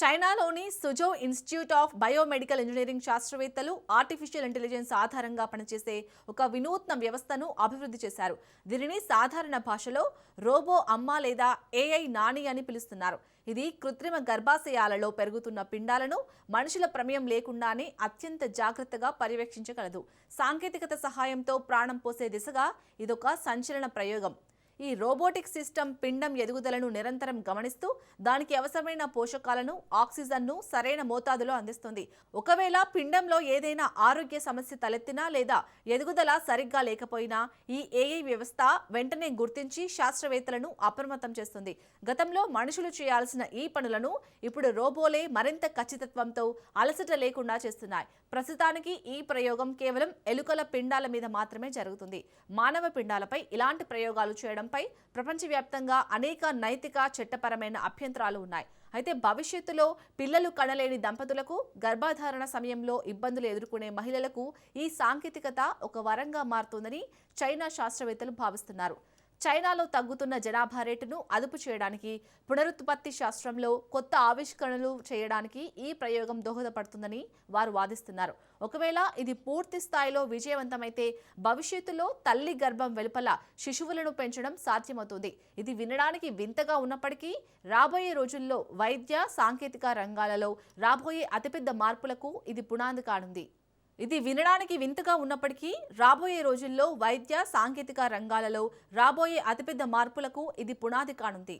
చైనాలోని Suzhou institute of biomedical engineering శాస్త్రవేత్తలు artificial intelligence ఆధారంగా పనిచేసే ఒక వినూత్న వ్యవస్థను అభివృద్ధి చేశారు. దీనిని సాధారణ భాషలో రోబో అమ్మ లేదా ఏఐ నాని అని పిలుస్తున్నారు. ఇది కృత్రిమ గర్భాశయాలలో పెరుగుతున్న పిండాలను మనుషుల ప్రమేయం లేకుండానే అత్యంత జాగ్రత్తగా పర్యవేక్షించగలదు. సాంకేతికత సహాయంతో ప్రాణం పోసే దిశగా ఇదొక సంచలన ప్రయోగం. ఈ రోబోటిక్ సిస్టమ్ పిండం ఎదుగుదలను నిరంతరం గమనిస్తూ దానికి అవసరమైన పోషకాలను ఆక్సిజన్ను సరైన మోతాదులో అందిస్తుంది. ఒకవేళ పిండంలో ఏదైనా ఆరోగ్య సమస్య తలెత్తినా లేదా ఎదుగుదల సరిగ్గా లేకపోయినా ఈ ఏఐ వ్యవస్థ వెంటనే గుర్తించి శాస్త్రవేత్తలను అప్రమత్తం చేస్తుంది. గతంలో మనుషులు చేయాల్సిన ఈ పనులను ఇప్పుడు రోబోలే మరింత ఖచ్చితత్వంతో అలసట లేకుండా చేస్తున్నాయి. ప్రస్తుతానికి ఈ ప్రయోగం కేవలం ఎలుకల పిండాల మీద మాత్రమే జరుగుతుంది. మానవ పిండాలపై ఇలాంటి ప్రయోగాలు చేయడం చేయడంపై ప్రపంచవ్యాప్తంగా అనేక నైతిక చట్టపరమైన అభ్యంతరాలు ఉన్నాయి. అయితే భవిష్యత్తులో పిల్లలు కనలేని దంపతులకు గర్భధారణ సమయంలో ఇబ్బందులు ఎదుర్కొనే మహిళలకు ఈ సాంకేతికత ఒక వరంగా మారుతుందని చైనా శాస్త్రవేత్తలు భావిస్తున్నారు. చైనాలో తగ్గుతున్న జనాభా రేటును అదుపు చేయడానికి పునరుత్పత్తి శాస్త్రంలో కొత్త ఆవిష్కరణలు చేయడానికి ఈ ప్రయోగం దోహదపడుతుందని వారు వాదిస్తున్నారు. ఒకవేళ ఇది పూర్తి స్థాయిలో విజయవంతమైతే భవిష్యత్తులో తల్లి గర్భం వెలుపల శిశువులను పెంచడం సాధ్యమవుతుంది. ఇది వినడానికి వింతగా ఉన్నప్పటికీ రాబోయే రోజుల్లో వైద్య సాంకేతిక రంగాలలో రాబోయే అతిపెద్ద మార్పులకు ఇది పునాది కానుంది. ఇది వినడానికి వింతగా ఉన్నప్పటికీ రాబోయే రోజుల్లో వైద్య సాంకేతిక రంగాలలో రాబోయే అతిపెద్ద మార్పులకు ఇది పునాది కానుంది.